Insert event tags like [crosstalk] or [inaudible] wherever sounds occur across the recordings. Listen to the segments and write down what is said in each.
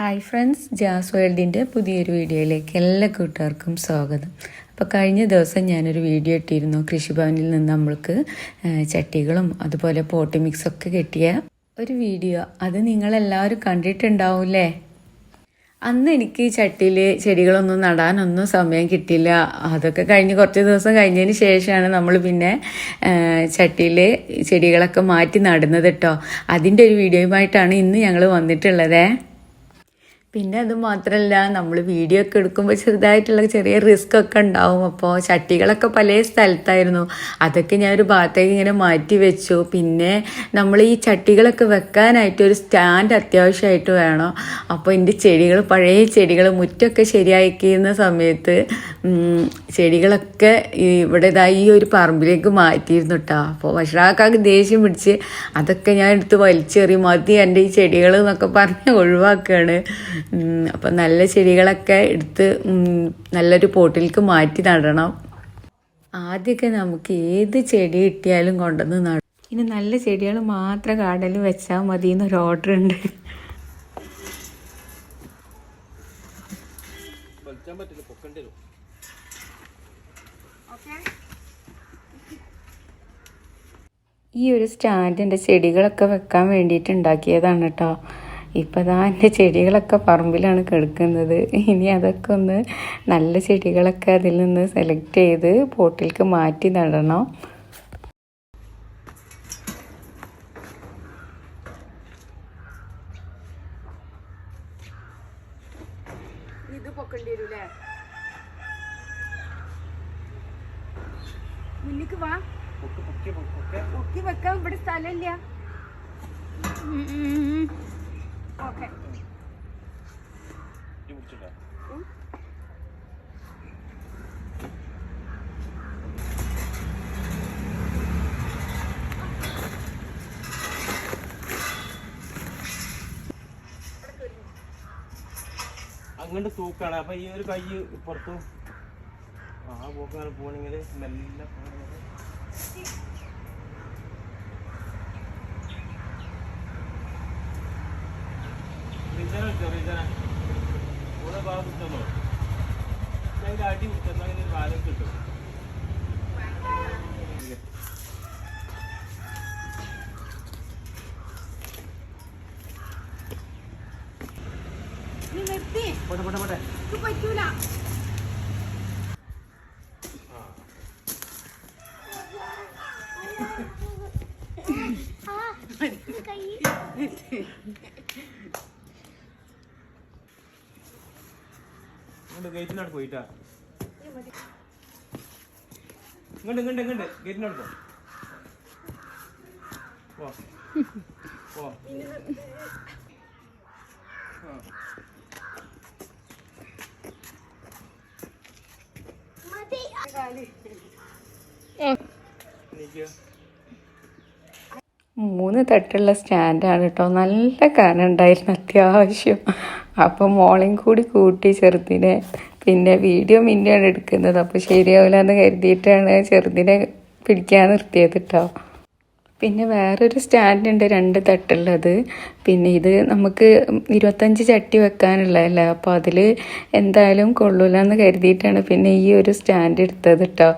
Hi friends jazz വേൾഡിന്റെ പുതിയൊരു വീഡിയോയിലേക്ക് എല്ലാ കൂട്ടുകാർക്കും സ്വാഗതം. അപ്പോൾ കഴിഞ്ഞ ദിവസം ഞാനൊരു വീഡിയോ ഇട്ടിരുന്നു. കൃഷിഭവനിൽ നിന്ന് നമ്മൾക്ക് ചട്ടികളും അതുപോലെ പോട്ടി മിക്സൊക്കെ കിട്ടിയ ഒരു വീഡിയോ. അത് നിങ്ങളെല്ലാവരും കണ്ടിട്ടുണ്ടാവില്ലേ? അന്ന് എനിക്ക് ഈ ചട്ടിയിൽ ചെടികളൊന്നും നടാനൊന്നും സമയം കിട്ടിയില്ല. അതൊക്കെ കഴിഞ്ഞ് കുറച്ച് ദിവസം കഴിഞ്ഞതിന് ശേഷമാണ് നമ്മൾ പിന്നെ ചട്ടിയിൽ ചെടികളൊക്കെ മാറ്റി നടുന്നത് കേട്ടോ അതിന്റെ ഒരു വീഡിയോയുമായിട്ടാണ് ഇന്ന് ഞങ്ങൾ വന്നിട്ടുള്ളത്. പിന്നെ അത് മാത്രമല്ല നമ്മൾ വീഡിയോ ഒക്കെ എടുക്കുമ്പോൾ ചെറുതായിട്ടുള്ള ചെറിയ റിസ്ക് ഒക്കെ ഉണ്ടാവും. അപ്പോൾ ചട്ടികളൊക്കെ പല സ്ഥലത്തായിരുന്നു. അതൊക്കെ ഞാൻ ഒരു ഭാഗത്തേക്ക് ഇങ്ങനെ മാറ്റി വെച്ചു. പിന്നെ നമ്മൾ ഈ ചട്ടികളൊക്കെ വെക്കാനായിട്ട് ഒരു സ്റ്റാൻഡ് അത്യാവശ്യമായിട്ട് വേണം. അപ്പോൾ എന്റെ ചെടികൾ പഴയ ചെടികൾ മുറ്റൊക്കെ ശരിയാക്കിയിരുന്ന സമയത്ത് ചെടികളൊക്കെ ഇവിടെ ഇതാ ഈ ഒരു പറമ്പിലേക്ക് മാറ്റിയിരുന്നു കേട്ടോ അപ്പോൾ വഷറാക്കാക്ക് ദേഷ്യം പിടിച്ച് അതൊക്കെ ഞാൻ എടുത്ത് വലിച്ചെറി മതി എന്റെ ഈ ചെടികൾ എന്നൊക്കെ പറഞ്ഞ് ഒഴിവാക്കുകയാണ് അപ്പം നല്ല ചെടികളൊക്കെ എടുത്ത് നല്ലൊരു പോട്ടിലേക്ക് മാറ്റി നടണം. ആദ്യമൊക്കെ നമുക്ക് ഏത് ചെടി കിട്ടിയാലും കൊണ്ടുവന്ന് നടും. ഇനി നല്ല ചെടികൾ മാത്രം ഗാർഡനിൽ വെച്ചാൽ മതി എന്നൊരു ഓർഡർ ഉണ്ട്. ഈ ഒരു സ്റ്റാൻഡ് എന്റെ ചെടികളൊക്കെ വെക്കാൻ വേണ്ടിയിട്ട് ഉണ്ടാക്കിയതാണ് കേട്ടോ ഇപ്പം ദാ എന്റെ ചെടികളൊക്കെ പറമ്പിലാണ് കിടക്കുന്നത്. ഇനി അതൊക്കെ ഒന്ന് നല്ല ചെടികളൊക്കെ അതിൽ നിന്ന് സെലക്ട് ചെയ്ത് പോട്ടിലേക്ക് മാറ്റി നടണം. ഇത് പൊക്കേണ്ടി വരൂലേ? മുന്നിക്ക് വാ. പൊക്കി വെക്കാൻ ഇവിടെ സ്ഥലമില്ല. ഓക്കെ. അങ്ങോട്ട് തൂക്കാണ്. അപ്പൊ ഈ ഒരു കൈ പുറത്തു ആ പോക്കാണ് പോണെങ്കിൽ മെല്ലെ റിജന വെച്ചോ, റിജന. കൂടെ ഭാഗം കുത്തുന്നോ? ഇതിന്റെ അടി കുത്തുന്ന ഒരു ബാലൻസ് കിട്ടും. പോട്ടെ പോട്ടെ പോട്ടെ. പറ്റൂല. ഇങ്ങോട്ട് [laughs] ഗേറ്റിനോട് പോയിട്ടാ. ഇങ്ങോട്ട് ഇങ്ങോട്ട് ഇങ്ങോട്ട്. ഗേറ്റിനോട് പോ. പോ. മൂന്ന് തട്ടുള്ള സ്റ്റാൻഡാണ് കേട്ടോ. നല്ല കനം ഉണ്ടായിരുന്നു അത്യാവശ്യം. അപ്പോൾ മോളെയും കൂടി കൂട്ടി ചെറുതിനെ. പിന്നെ വീഡിയോ മിന്നെയാണ് എടുക്കുന്നത്. അപ്പോൾ ശരിയാവില്ല കരുതിയിട്ടാണ് ചെറുതിനെ പിടിക്കാൻ നിർത്തിയത് കേട്ടോ പിന്നെ വേറൊരു സ്റ്റാൻഡുണ്ട് രണ്ട് തട്ടുള്ളത്. പിന്നെ ഇത് നമുക്ക് ഇരുപത്തഞ്ച് ചട്ടി വെക്കാനുള്ളതല്ലേ. അപ്പോൾ അതിൽ എന്തായാലും കൊള്ളൂല എന്ന് കരുതിയിട്ടാണ് പിന്നെ ഈ ഒരു സ്റ്റാൻഡ് എടുത്തത് കേട്ടോ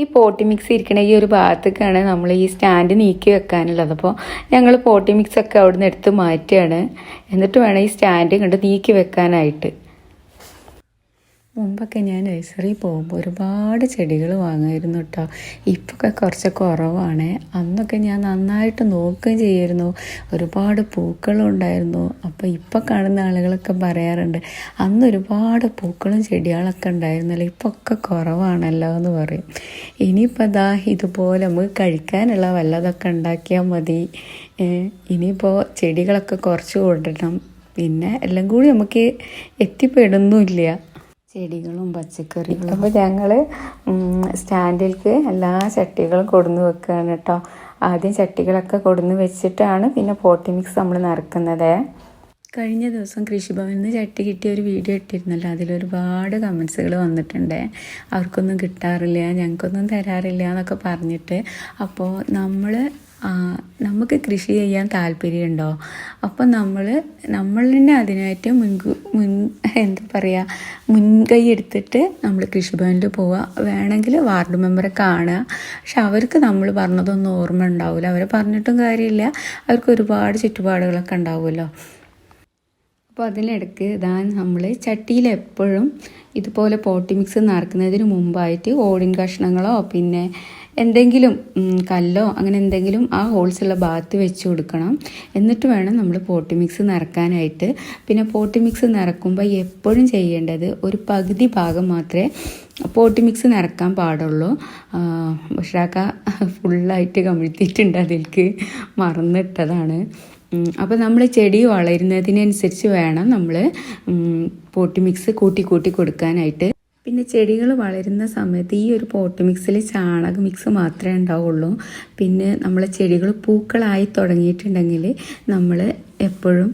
ഈ പോട്ടി മിക്സ് ഇരിക്കണ ഈ ഒരു ഭാഗത്തേക്കാണ് നമ്മൾ ഈ സ്റ്റാൻഡ് നീക്കി വെക്കാനുള്ളത്. അപ്പോൾ ഞങ്ങൾ പോട്ടി മിക്സ് ഒക്കെ അവിടുന്ന് എടുത്ത് മാറ്റുകയാണ്. എന്നിട്ട് വേണം ഈ സ്റ്റാൻഡ് കണ്ട് നീക്കി വെക്കാനായിട്ട്. മുമ്പൊക്കെ ഞാൻ നഴ്സറി പോകുമ്പോൾ ഒരുപാട് ചെടികൾ വാങ്ങുമായിരുന്നു കേട്ടോ ഇപ്പൊക്കെ കുറച്ച് കുറവാണ്. അന്നൊക്കെ ഞാൻ നന്നായിട്ട് നോക്കുകയും ചെയ്യായിരുന്നു. ഒരുപാട് പൂക്കളും ഉണ്ടായിരുന്നു. അപ്പോൾ ഇപ്പോൾ കാണുന്ന ആളുകളൊക്കെ പറയാറുണ്ട് അന്ന് ഒരുപാട് പൂക്കളും ചെടികളൊക്കെ ഉണ്ടായിരുന്നല്ലോ ഇപ്പോൾ ഒക്കെ കുറവാണല്ലോ എന്ന് പറയും. ഇനിയിപ്പോൾ അതാ ഇതുപോലെ നമുക്ക് കഴിക്കാനുള്ള വല്ലതൊക്കെ ഉണ്ടാക്കിയാൽ മതി. ഇനിയിപ്പോൾ ചെടികളൊക്കെ കുറച്ച് കൊണ്ടിടണം. പിന്നെ എല്ലാം കൂടി നമുക്ക് എത്തിപ്പെടുന്നില്ല ചെടികളും പച്ചക്കറികളും. അപ്പോൾ ഞങ്ങൾ സ്റ്റാൻഡിലേക്ക് എല്ലാ ചട്ടികളും കൊടുന്ന് വെക്കുകയാണ് കേട്ടോ ആദ്യം ചട്ടികളൊക്കെ കൊടുന്ന് വെച്ചിട്ടാണ് പിന്നെ പോട്ടി മിക്സ് നമ്മൾ നിറക്കുന്നത്. കഴിഞ്ഞ ദിവസം കൃഷിഭവനിൽ നിന്ന് ചട്ടി കിട്ടിയ ഒരു വീഡിയോ ഇട്ടിരുന്നല്ലോ. അതിലൊരുപാട് കമൻസുകൾ വന്നിട്ടുണ്ട്. അവർക്കൊന്നും കിട്ടാറില്ല ഞങ്ങൾക്കൊന്നും തരാറില്ല എന്നൊക്കെ പറഞ്ഞിട്ട്. അപ്പോൾ നമ്മൾ നമുക്ക് കൃഷി ചെയ്യാൻ താല്പര്യമുണ്ടോ? അപ്പം നമ്മൾ നമ്മൾ തന്നെ അതിനായിട്ട് മുൻകൂ മുൻ എന്താ പറയുക മുൻകൈ എടുത്തിട്ട് നമ്മൾ കൃഷിഭവനിൽ പോവുക വേണമെങ്കിൽ വാർഡ് മെമ്പറെ കാണുക പക്ഷെ അവർക്ക് നമ്മൾ പറഞ്ഞതൊന്നും ഓർമ്മ ഉണ്ടാവില്ല അവരെ പറഞ്ഞിട്ടും കാര്യമില്ല. അവർക്ക് ഒരുപാട് ചുറ്റുപാടുകളൊക്കെ ഉണ്ടാവുമല്ലോ. അപ്പോൾ അതിനിടയ്ക്ക് ഇതാ നമ്മൾ ചട്ടിയിൽ എപ്പോഴും ഇതുപോലെ പോട്ടി മിക്സ് നിറക്കുന്നതിന് മുമ്പായിട്ട് ഓടിൻ കഷ്ണങ്ങളോ പിന്നെ എന്തെങ്കിലും കല്ലോ അങ്ങനെ എന്തെങ്കിലും ആ ഹോൾസ് ഉള്ള ഭാഗത്ത് വെച്ച് കൊടുക്കണം. എന്നിട്ട് വേണം നമ്മൾ പോട്ടി മിക്സ് നിറക്കാനായിട്ട്. പിന്നെ പോട്ടി മിക്സ് നിറക്കുമ്പോൾ എപ്പോഴും ചെയ്യേണ്ടത് ഒരു പകുതി ഭാഗം മാത്രമേ പോട്ടി മിക്സ് നിറക്കാൻ പാടുള്ളൂ. പക്ഷാക്ക ഫുള്ളായിട്ട് കമിഴ്ത്തിയിട്ടുണ്ട് അതിലേക്ക് മറന്നിട്ടതാണ്. അപ്പോൾ നമ്മൾ ചെടി വളരുന്നതിനനുസരിച്ച് വേണം നമ്മൾ പോട്ടി മിക്സ് കൂട്ടി കൂട്ടി കൊടുക്കാനായിട്ട്. പിന്നെ ചെടികൾ വളരുന്ന സമയത്ത് ഈ ഒരു പോട്ട് മിക്സിൽ ചാണക മിക്സ് മാത്രമേ ഉണ്ടാവുള്ളൂ. പിന്നെ നമ്മൾ ചെടികൾ പൂക്കളായി തുടങ്ങിയിട്ടുണ്ടെങ്കിൽ നമ്മൾ എപ്പോഴും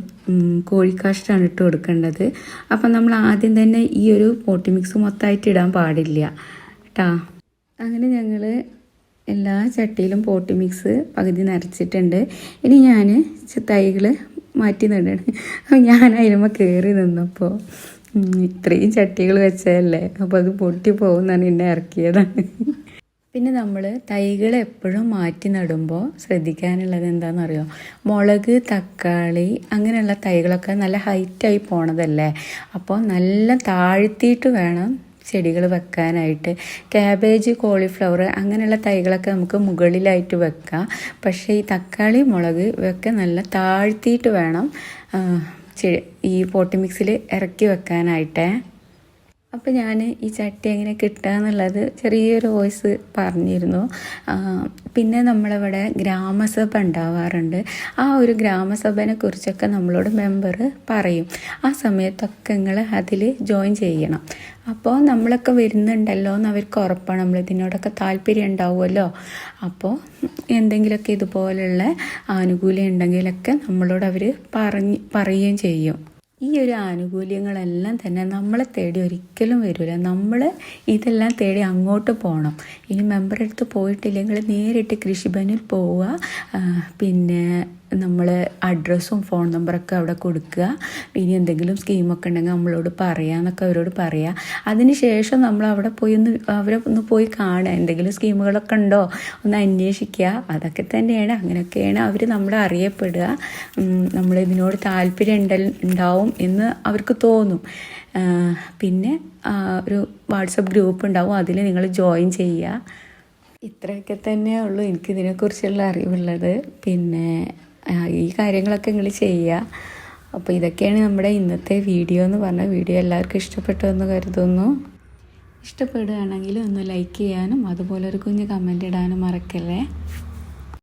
കോഴിക്കാഷ്ടാണ് ഇട്ട് കൊടുക്കേണ്ടത്. അപ്പം നമ്മൾ ആദ്യം തന്നെ ഈ ഒരു പോട്ട് മിക്സ് മൊത്തമായിട്ട് ഇടാൻ പാടില്ല. കേട്ടാ അങ്ങനെ ഞങ്ങൾ എല്ലാ ചട്ടിയിലും പോട്ട് മിക്സ് പകുതി നിറച്ചിട്ടുണ്ട് ഇനി ഞാൻ തൈകൾ മാറ്റി നടണം ഞാൻ അതിലുമ്പോൾ കയറി നിന്നപ്പോൾ ഇത്രയും ചട്ടികൾ വെച്ചതല്ലേ? അപ്പോൾ അത് പൊട്ടി പോകുന്നതാണ് എന്നെ ഇറക്കിയതാണ്. പിന്നെ നമ്മൾ തൈകൾ എപ്പോഴും മാറ്റി നടുമ്പോൾ ശ്രദ്ധിക്കാനുള്ളത് എന്താണെന്നറിയോ മുളക് തക്കാളി അങ്ങനെയുള്ള തൈകളൊക്കെ നല്ല ഹൈറ്റായി പോണതല്ലേ? അപ്പോൾ നല്ല താഴ്ത്തിയിട്ട് വേണം ചെടികൾ വെക്കാനായിട്ട്. ക്യാബേജ് കോളിഫ്ലവർ അങ്ങനെയുള്ള തൈകളൊക്കെ നമുക്ക് മുകളിലായിട്ട് വെക്കാം. പക്ഷേ ഈ തക്കാളി മുളക് ഇവയൊക്കെ നല്ല താഴ്ത്തിയിട്ട് വേണം ഈ പോട്ടി മിക്സിൽ ഇറക്കി വെക്കാനായിട്ടേ. അപ്പോൾ ഞാൻ ഈ ചട്ടി എങ്ങനെ കിട്ടുക എന്നുള്ളത് ചെറിയൊരു വോയിസ് പറഞ്ഞിരുന്നു. പിന്നെ നമ്മളിവിടെ ഗ്രാമസഭ ഉണ്ടാവാറുണ്ട്. ആ ഒരു ഗ്രാമസഭനെ കുറിച്ചൊക്കെ നമ്മളോട് മെമ്പർ പറയും. ആ സമയത്തൊക്കെ നിങ്ങൾ അതിൽ ജോയിൻ ചെയ്യണം. അപ്പോൾ നമ്മളൊക്കെ വരുന്നുണ്ടല്ലോ എന്ന് അവർക്ക് ഉറപ്പാണ്. നമ്മൾ ഇതിനോടൊക്കെ താല്പര്യം ഉണ്ടാവുമല്ലോ. അപ്പോൾ എന്തെങ്കിലുമൊക്കെ ഇതുപോലുള്ള ആനുകൂല്യം ഉണ്ടെങ്കിലൊക്കെ നമ്മളോട് അവർ പറഞ്ഞ് പറയുകയും ചെയ്യും. ഈ ഒരു ആനുകൂല്യങ്ങളെല്ലാം തന്നെ നമ്മളെ തേടി ഒരിക്കലും വരില്ല നമ്മൾ ഇതെല്ലാം തേടി അങ്ങോട്ട് പോകണം ഇനി മെമ്പർ അടുത്ത് പോയിട്ടില്ലെങ്കിൽ നേരിട്ട് കൃഷിഭവനിൽ പോവുക പിന്നെ നമ്മൾ അഡ്രസ്സും ഫോൺ നമ്പറൊക്കെ അവിടെ കൊടുക്കുക. ഇനി എന്തെങ്കിലും സ്കീമൊക്കെ ഉണ്ടെങ്കിൽ നമ്മളോട് പറയാമെന്നൊക്കെ അവരോട് പറയുക അതിന് ശേഷം നമ്മൾ അവിടെ പോയി ഒന്ന് അവരെ ഒന്ന് പോയി കാണുക. എന്തെങ്കിലും സ്കീമുകളൊക്കെ ഉണ്ടോ? ഒന്ന് അന്വേഷിക്കുക. അതൊക്കെ തന്നെയാണ്. അങ്ങനെയൊക്കെയാണ് അവർ നമ്മളെ അറിയപ്പെടുക. നമ്മൾ ഇതിനോട് താല്പര്യം ഉണ്ടാവും എന്ന് അവർക്ക് തോന്നും. പിന്നെ ഒരു വാട്സപ്പ് ഗ്രൂപ്പ് ഉണ്ടാവും. അതിൽ നിങ്ങൾ ജോയിൻ ചെയ്യുക. ഇത്രയൊക്കെ തന്നെ ഉള്ളൂ എനിക്കിതിനെക്കുറിച്ചുള്ള അറിവുള്ളത്. പിന്നെ ഈ കാര്യങ്ങളൊക്കെ നിങ്ങൾ ചെയ്യുക അപ്പോൾ ഇതൊക്കെയാണ് നമ്മുടെ ഇന്നത്തെ വീഡിയോ എന്ന് പറഞ്ഞ വീഡിയോ എല്ലാവർക്കും ഇഷ്ടപ്പെട്ടു എന്ന് കരുതുന്നു. ഇഷ്ടപ്പെടുകയാണെങ്കിൽ ഒന്ന് ലൈക്ക് ചെയ്യാനും അതുപോലെ ഒരു കുഞ്ഞ് കമന്റ് ഇടാനും മറക്കല്ലേ?